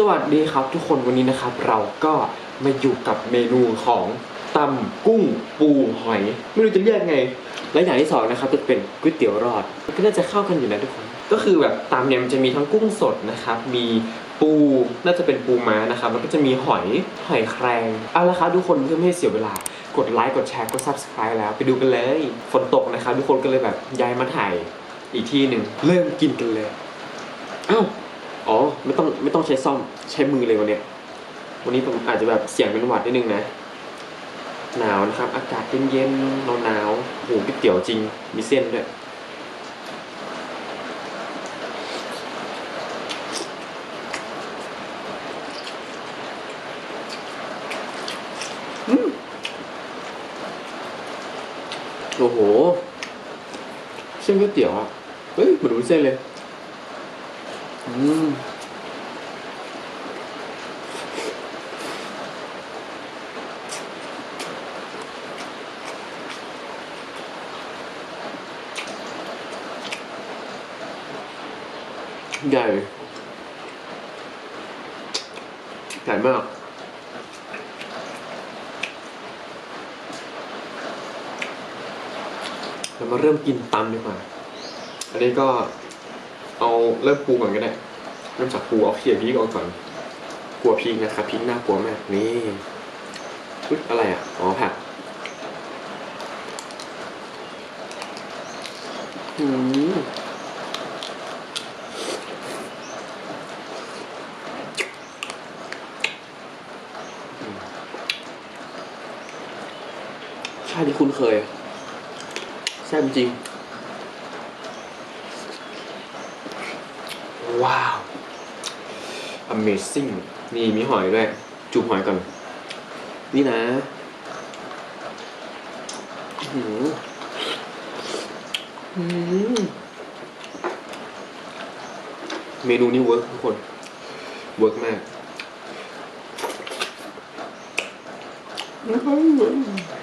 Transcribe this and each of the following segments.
สวัสดีครับทุกคนวันนี้นะครับ เราก็มาอยู่กับเมนูของตำกุ้งปูหอย ไม่รู้จะเรียกไง และอย่างที่สองนะครับจะเป็นก๋วยเตี๋ยวรอดก็น่าจะเข้ากันอยู่นะทุกคน ก็คือแบบตำเนี่ยมันจะมีทั้งกุ้งสดนะครับ มีปูน่าจะเป็นปูม้านะครับ แล้วก็จะมีหอยหอยแครงเอาละครับทุกคนเพื่อไม่ให้เสียเวลากดไลค์กดแชร์กด subscribe แล้วไปดูกันเลยฝนตกนะครับทุกคนก็เลยแบบย้ายมาถ่ายอีกที่หนึ่งเริ่มกินกันเลยอ้าว อ๋อไม่ต้องไม่ต้องใช้ซ่อมใช้มือเลยวันเนี้ยวันนี้ผมอาจจะแบบเสียงเป็นหวัดนิดนึงนะ หนาวนะครับ อากาศเย็นๆหนาวหนาวๆโอ้โหก๋วยเตี๋ยวจริงมีเส้นด้วยโอ้โหเส้นก๋วยเตี๋ยวอะเฮ้ยเหมือนวุ้นเส้นเลย อืมใหญ่ใหญ่มากเรามาเริ่มกินตำดีกว่า อันนี้ก็ เอาเริ่มปูก่อนก็ได้เริ่มจากปูเอาเขี่ยพริกออกก่อนกลัวพริกนะครับพริกน่ากลัวมากนี่อุ๊ยอะไรอะอ๋อผักอืมชาติที่คุ้นเคยแซ่บจริง ว้าว Amazing นี่มีหอยด้วยจูบหอยก่อน นี่นะอื้อหืออื้อหือเมนูนี้เวิร์กทุกคน เวิร์กมาก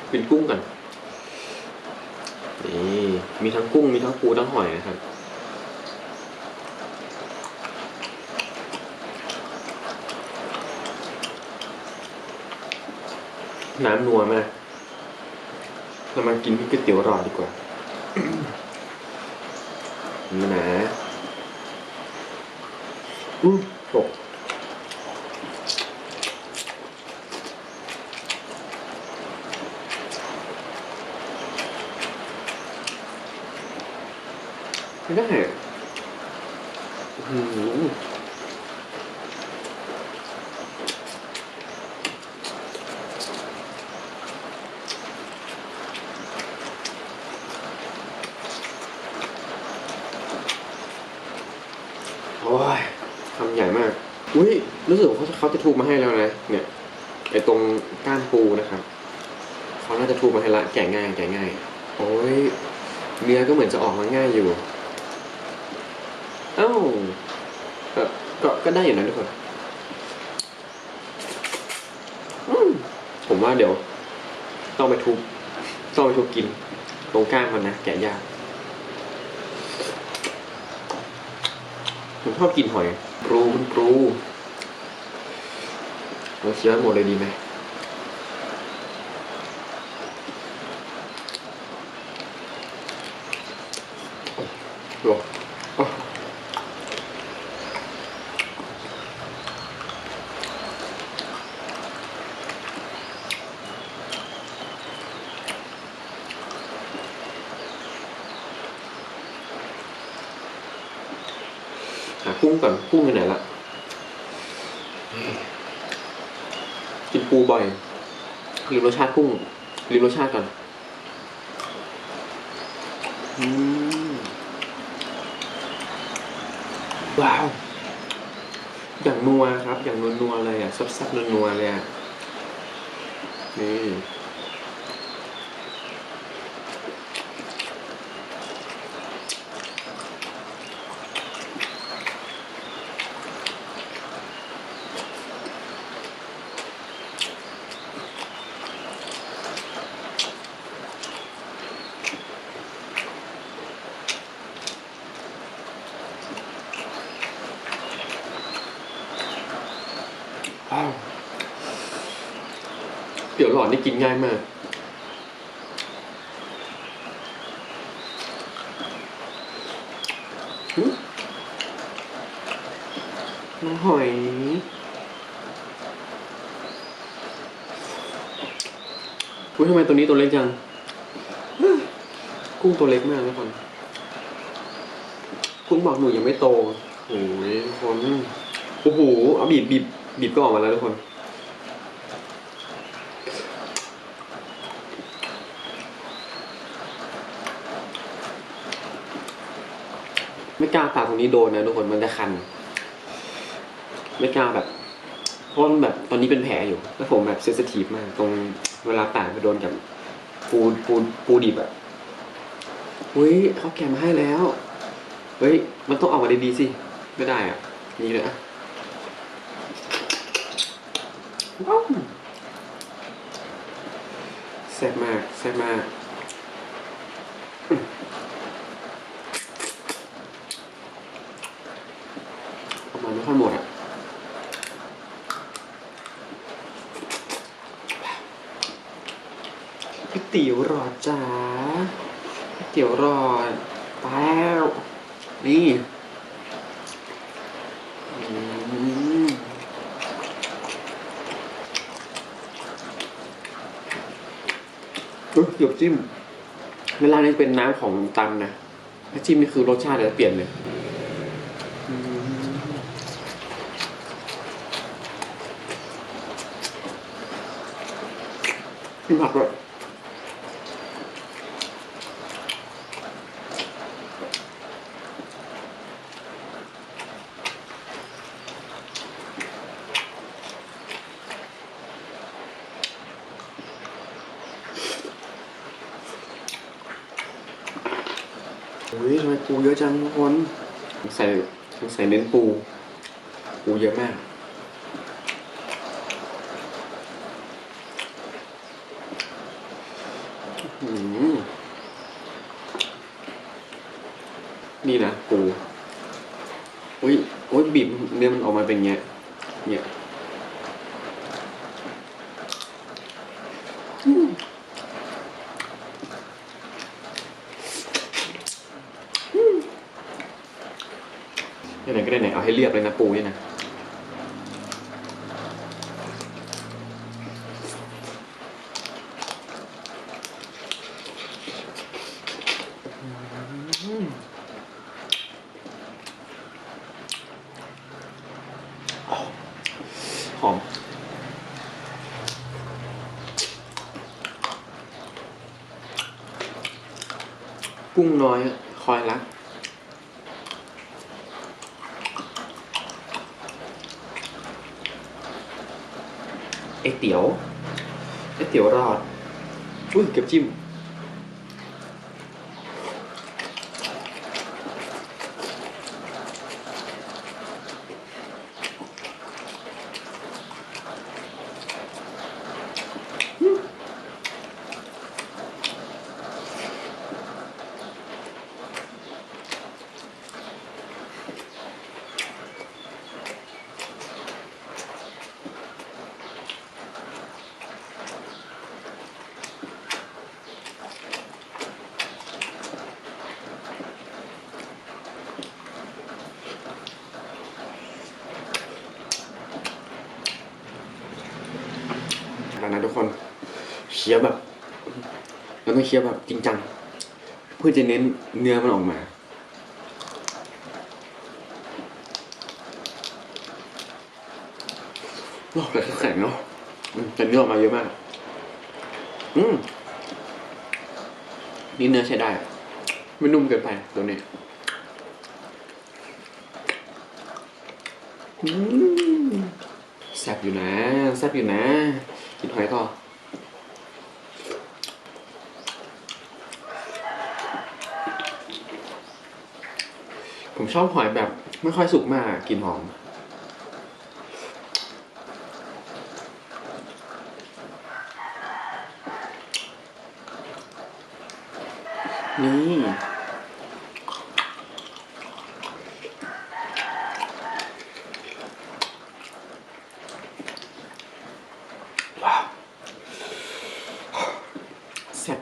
เป็นกุ้งกันนี่มีทั้งกุ้งมีทั้งปูทั้งหอยนะครับ น้ำนัวมากเรามากินพี่ก๋วยเตี๋ยวรอดีกว่านี่นะอืมตกไม่ได้อะอื้อหือ โอ้ยทำใหญ่มาก อุ้ย รู้สึกว่าเขาจะทูบมาให้แล้วนะ เนี่ยไอตรงก้านปูนะครับเขาน่าจะทูบมาให้ละแกะง่ายแกะง่าย โอ้ยเนื้อก็เหมือนจะออกมาง่ายอยู่ เอ้าเออก็ก็ได้อยู่นะทุกคนอืมผมว่าเดี๋ยว ต้องไปทุบต้องไปทุบกิน ตรงก้านมันนะแกะยากผมชอบกินหอยปรูปรู เราเคี้ยวหมดเลยดีไหมโอ้โอ้หากุ้งก่อนกุ้งไปไหนละ กินปูบ่อยลิมรสชาติกุ้งลิมรสชาติก่อนว้าว อย่างนัวครับ อย่างนัวนัวๆเลยอะซับซับนัวนัวๆเลยอะนี่ เตี๋ยวหลอดนี่กินง่ายมากหึน้องหอย อุ้ยทำไมตัวนี้ตัวเล็กจัง กุ้งตัวเล็กมากทุกคนกุ้งบอกหนูยังไม่โตโอ้ยทุกคน โอ้โห เอาบีบบีบบีบก็ออกมาแล้วทุกคน ไม่กล้าปากตรงนี้โดนนะทุกคนมันจะคัน ไม่กล้าแบบเพราะมันแบบตอนนี้เป็นแผลอยู่ แล้วผมแบบเซสทีฟมาก ตรงเวลาปากไปโดนกับปูปูปูดิบอะเฮ้ยเขาแกะมาให้แล้วเฮ้ยมันต้องออกมาดีๆสิไม่ได้อะนี่เลยอะแซ่บมากแซ่บมากอืมประ มาณไม่ค่อยหมดอะพี่ติ๋วรอจ้าพี่ติ๋วรอดไปแล้วนี่อืมเอ้ยเดี๋ยวจิ้มเวลานี้เป็นน้ำของตันนะถ้าจิ้มนี่คือรสชาติจะเปลี่ยนเลย มีผักด้วยโอ้ยทำไมปูเยอะจังทุกคนใส่ใส่เน้นปู ปูเยอะมาก อืมนี่นะปูอุ้ยโอ้ยบีบ เนื้อมันออกมาเป็นเงี้ยเนี่ยอืมไหนๆก็ได้ไหนเอาให้เรียบเลยนะปูเนี่ยนะ หอม กุ้งน้อยคอยรักไอเตี๋ยวไอเตี๋ยวรอดอุ้ยเก็บจิ้ม แล้วนะทุกคนเคี้ยวแบบแล้วไม่เคี้ยวแบบจริงจังเพื่อจะเน้นเนื้อมันออกมา โอ้แต่แข็งเนาะแต่เนื้อออกมาเยอะมาก อืมนี่เนื้อใช้ได้ ไม่นุ่มเกินไปตัวนี้แซ่บอยู่นะแซ่บอยู่นะ กินหอยต่อผ ชอบหอยแบบไม่ค่อยสุกมากกลิ่นหอม นี่ว้าเแซ่บ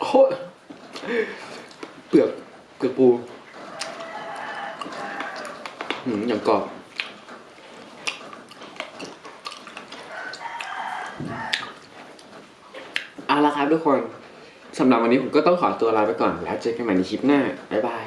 โอ้เปลือก คือปูหืมอย่างกรอบเอาละครับทุกคนสำหรับวันนี้ผมก็ต้องขอตัวลาไปก่อน แล้วเจอกันใหม่ในคลิปหน้า บ๊ายบาย